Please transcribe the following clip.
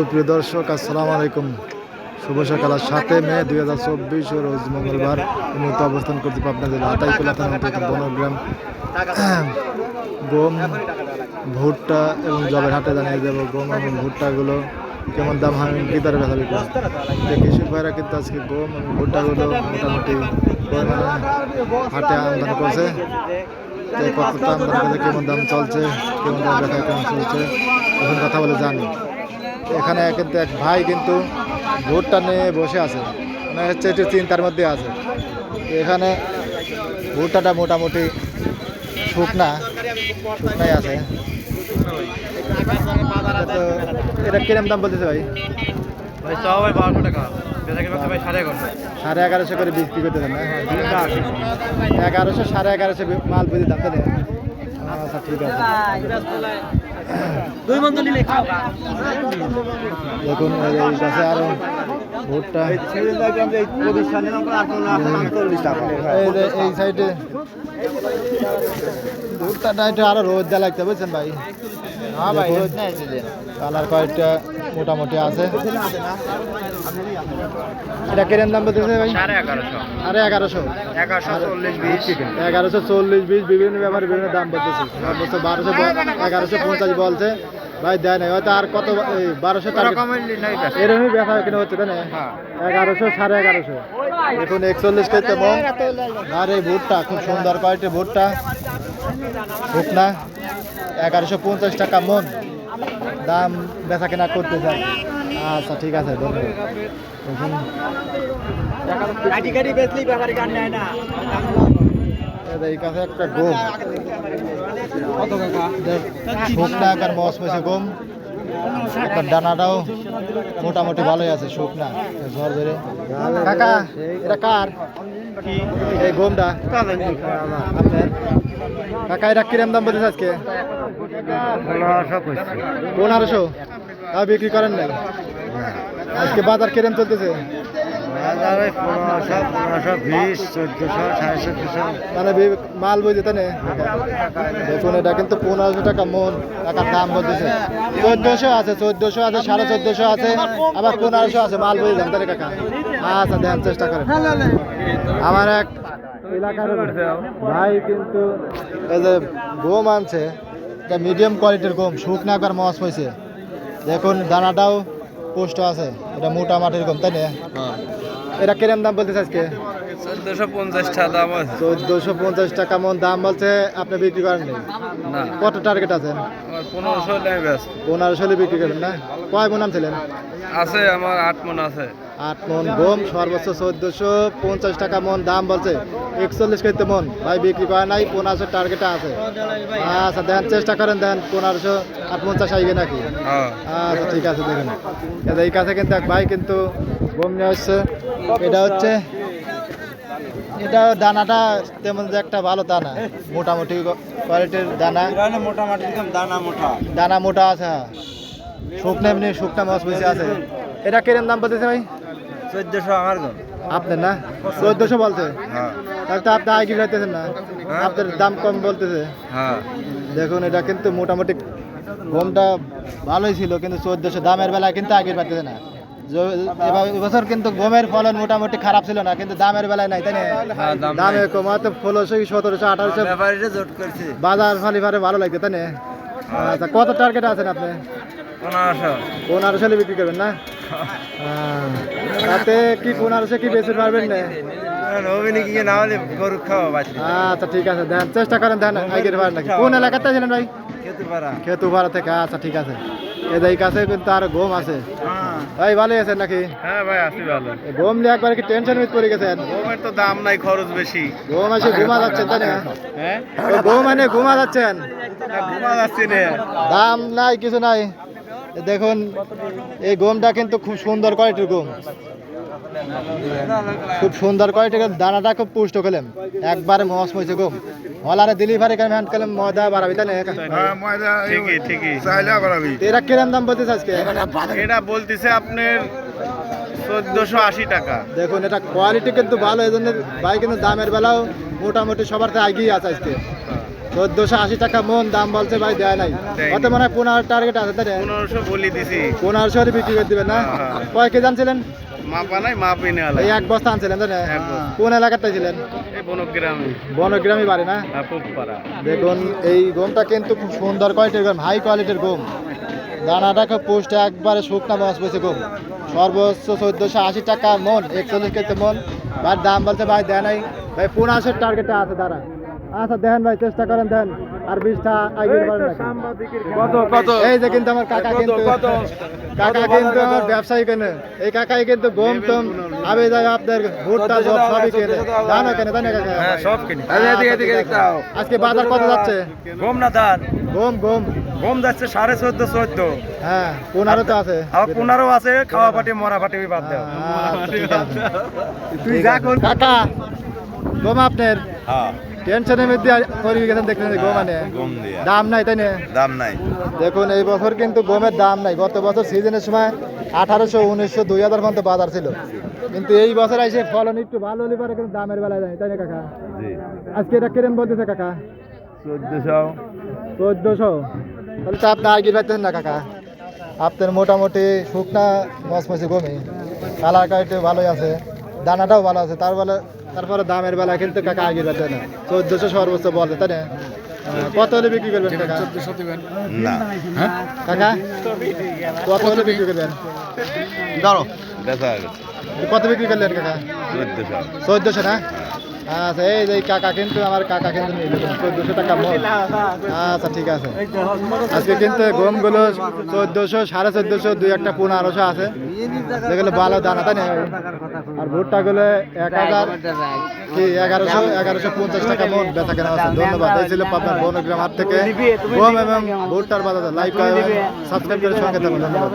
সুপ্রিয় দর্শক, আসসালামু আলাইকুম। শুভ সকাল। সাতে মে, দুই হাজার চব্বিশ, রোজ মঙ্গলবার। মুহূর্তে অবস্থান করতে পাবনা জেলা আতাইকুলা থানা বনগ্রাম। গম, ভুট্টা এবং জবের হাটে জানিয়ে দেবো গম এবং ভুট্টাগুলো কেমন দাম হয় বিদারে বেচা বিক্রি কৃষক ভাইরা কিন্তু আজকে গম এবং ভুট্টাগুলো মোটামুটি হাটে আমদানি করছে। তো কতটা আমদানি করছে কেমন দাম চলছে, কেমন দাম বেচা কেমন চলছে, এখন কথা বলে জানি। এখানে কিন্তু এক ভাই কিন্তু ভোটটা নিয়ে বসে আছে। মানে হচ্ছে একটু চিন্তার মধ্যে আছে। এখানে ভুট্টাটা মোটামুটি শুকনা। শুকনাই আছে। তো এটা কিরম দাম বলতেছে ভাই? ভাই চাও ভাই বারোশো টাকা। বেচা কিনা ভাই সাড়ে এগারোশো। করে বিক্রি করতেছেন না? এগারোশো সাড়ে এগারোশো মাল বুঝি দাম না? আচ্ছা ঠিক আছে। দুই বন্ধু নিলে দেখুন এই এই গাছে আরও ভুট্টা। এই যে এই সাইডে। ভুট্টাটা একটু আরও রোদ দেওয়া লাগতে বুঝছেন ভাই? হ্যাঁ ভাই রোদ কালার কয়েকটা মোটামুটি আছে। এটা কিরম দাম বলতেছে ভাই? সাড়ে এগারোশো। আরে এগারোশো। এগারোশো চল্লিশ বিশ। বিভিন্ন ব্যাপারে বিভিন্ন দাম বলতেছে। সর্বোচ্চ বারোশো এগারোশো পঞ্চাশ বলছে। ভাই দেয় নাই। হয়তো আর কত বারোশো এরকমই ব্যথা কিনে হচ্ছে তাই না? এগারোশো সাড়ে এগারোশো। এখন একচল্লিশ কেজি মন। আর এই ভুট্টা খুব সুন্দর কোয়ালিটির ভুট্টা। শুকনা এগারোশো পঞ্চাশ টাকা মন। দাম বেচা কেনা করতে চান আচ্ছা ঠিক আছে ধন্যবাদ। এই কাছে একটা গম। কত টাকা? শুকনা আর মস মেশে গম। একটা দানাটাও মোটামুটি ভালোই আছে শুকনা ঝড় ধরে। কাকা এটা কার? এই গমটা। আপনার? কাকা এটা কিরম দাম আজকে? পনেরোশো বিক্রি করেন নাই? আজকে বাজার কিরম চলতেছে? মানে মাল তাই না? দেখুন এটা কিন্তু পনেরোশো টাকা মন টাকার দাম বলতেছে। চোদ্দশো আছে চোদ্দশো আছে সাড়ে চোদ্দশো আছে আবার পনেরোশো আছে মাল বই দেন তাই না কাকা আচ্ছা দেন চেষ্টা করেন। আমার এক এলাকার ভাই কিন্তু এই যে গম আনছে এটা মিডিয়াম কোয়ালিটির গম শুকনা একবার মস হয়েছে। দেখুন দানাটাও পুষ্ট আছে এটা মোটা মাটির গম তাই না? এটা কিরম দাম বলতেছে আজকে? চোদ্দশো পঞ্চাশ টাকা মন দাম বলছে আপনি বিক্রি করেননি? কত টার্গেট আছে? পনেরোশো ব্যস্ত। পনেরোশো বিক্রি না? কয় মন ছিলেন আছে আমার আট মন আছে। আট মন গম সর্বোচ্চ চোদ্দশো পঞ্চাশ টাকা মন দাম বলছে একচল্লিশ কেজিতে মন। ভাই বিক্রি করে নাই পনেরোশো টার্গেট আছে। আচ্ছা দেন চেষ্টা করেন দেন পনেরোশো আট পঞ্চাশ আইবে নাকি? হ্যাঁ। আচ্ছা ঠিক আছে দেখুন। এই এই কাছে কিন্তু এক ভাই কিন্তু গম নিয়ে আসছে। এটা হচ্ছে এটা দানাটা তেমন যে একটা ভালো দানা মোটামুটি কোয়ালিটির দানা। মোটামুটি দানা মোটা। দানা মোটা আছে হ্যাঁ। শুকনো এমনি শুকনা মাছ বেশি আছে। এটা কিরম দাম বলতেছে ভাই? চোদ্দশো আমার আপনার না? চোদ্দশো বলছে? হ্যাঁ। তাহলে তো আপনি আগে যাইতেছেন না? আপনার দাম কম বলতেছে। হ্যাঁ। দেখুন এটা কিন্তু মোটামুটি গমটা ভালোই ছিল কিন্তু চোদ্দশো দামের বেলায় কিন্তু আগের পাইতেছে না। এবছর কিন্তু গমের ফলন মোটামুটি খারাপ ছিল না কিন্তু দামের বেলায় নাই তাই না? হ্যাঁ, দাম কমাতে ষোলোশো সতেরোশো আঠারোশো। বাজার ফালি ফারে ভালো লাগছে তাই না? আচ্ছা কত টার্গেট আছেন আপনি? পনেরোশো। বিক্রি করবেন না? তাতে কি পনেরোশো কি বেশি পারবেন না? আচ্ছা ঠিক আছে দেন চেষ্টা করেন দেন আগের বার নাকি। কোন এলাকাতে ছিলেন ভাই? খেতে পারা খেতু ভাড়া থেকে আচ্ছা ঠিক আছে। এই কাছে কিন্তু আর গম আছে। ভাই ভালো আছেন নাকি? হ্যাঁ ভাই আছি ভালো। নিয়ে একবার কি টেনশন মিট করে গেছেন? গমের তো দাম নাই খরচ বেশি। গম আছে ঘুমা যাচ্ছেন তাই না? হ্যাঁ? গম এনে ঘুমা যাচ্ছেন? ঘুমা যাচ্ছি নে। দাম নাই কিছু নাই। দেখুন এই গমটা কিন্তু খুব সুন্দর কোয়ালিটির গম খুব সুন্দর কোয়ালিটির দানাটা খুব পুষ্ট খেলাম একবারে মস মইছে গম হলারে ডেলিভারি কেন হ্যান্ড খেলাম ময়দা বাড়াবি তাই না ঠিকই ঠিকই। চাইলে বাড়াবি। এরা কিরম দাম বলতেছে আজকে? এটা বলতেছে আপনার চোদ্দশো আশি টাকা। দেখুন এটা কোয়ালিটি কিন্তু ভালো এই জন্য ভাই কিন্তু দামের বেলাও মোটামুটি সবার থেকে আগেই আছে আজকে। চোদ্দশো আশি টাকা মন দাম বলছে ভাই দেয় নাই। কত মনে হয় পনেরো টার্গেট আছে তাই পনেরোশো বলি দিছি। পনেরোশো বিক্রি করে দিবেন না? হ্যাঁ। কয় কেজি আনছিলেন মাপা নাই মাপি নেওয়া এই লাগে এক বস্তা আনছিলেন তাই না? কোন এলাকাটায় ছিলেন? এই বনগ্রামে। বনগ্রামী বাড়ি না? পুপাড়া দেখুন এই গমটা কিন্তু খুব সুন্দর কোয়ালিটির গম হাই কোয়ালিটির গম। দানাটা খুব পোস্ট একবারে শুকনা মাছ পেয়েছে গম। সর্বোচ্চ চোদ্দোশো আশি টাকা মন একচল্লিশ কেজি মন। ভাই দাম বলছে ভাই দেয় নাই। ভাই পনেরোশোর টার্গেটটা আছে দাঁড়া। আচ্ছা দেন ভাই চেষ্টা করেন দেন। আর বিশটা আগের পারেন কত কত? এই যে কিন্তু আমার কাকা কিন্তু কাকা কিন্তু আমার ব্যবসায়ী কেনে। এই কাকাই কিন্তু গম টম আবে যায় আপনার ভুট্টা সব সবই কেনে। জানো কেনে তাই না কাকা হ্যাঁ সব কিনি। এদিকে এদিকে এদিকে দাও। আজকে বাজার কত যাচ্ছে? গম না ধান? গম গম। গম যাচ্ছে সাড়ে চোদ্দ চোদ্দ। হ্যাঁ পনেরো তো আছে। আবার পনেরো আছে খাওয়া পাটি মরা পাটি বাদ দাও। আচ্ছা। তুই যা কর। কাকা গম আপনার? হ্যাঁ। টেনশনের মধ্যে করে গেছেন দেখলেন গম মানে দাম নাই তাই না? দাম নাই। দেখুন এই বছর কিন্তু গমের দাম নাই। গত বছর সিজনের সময় আঠারোশো উনিশশো দুই হাজার পর্যন্ত বাজার ছিল। কিন্তু এই বছর এসে ফলন একটু ভালো হলে পারে কিন্তু দামের বেলায় যায়। তাই না কাকা? আজকে এটা কিরম বলতেছে কাকা? চোদ্দশো। চোদ্দশো। তাহলে তো আপনি আগে পাইতেন না কাকা? আপনার মোটামুটি শুকনা মসমসি গমি কালার কাইটে ভালোই আছে। দানাটাও ভালো আছে। তার বেলা তারপরে দামের বেলা কিন্তু কাকা আগে পাইতে না। চোদ্দশো সর্বোচ্চ বলে তাই না? কত হলে বিক্রি করবেন কাকা? না। কাকা? কত হলে বিক্রি করবেন? ধরো। কত বিক্রি করলেন কাকা? চোদ্দশো। চোদ্দশো না? আচ্ছা এই যে কাকা কিন্তু আমার কাকা কিন্তু চোদ্দশো টাকা মন আচ্ছা ঠিক আছে। আজকে কিন্তু গমগুলো চোদ্দশো, সাড়ে চোদ্দশো, দুই একটা পনেরোশো আছে। যেগুলো ভালো দানা, তাই না? আর ভুট্টাগুলো এক হাজার, কি, এগারোশো এগারোশো পঞ্চাশ টাকা মন বেচা কেনা আছে ধন্যবাদ। এই ছিল আপনার বনগ্রাম হাট থেকে গম এবং ভুট্টার বাজার। লাইভ সাবস্ক্রাইব করে সঙ্গে থাকুন। ধন্যবাদ।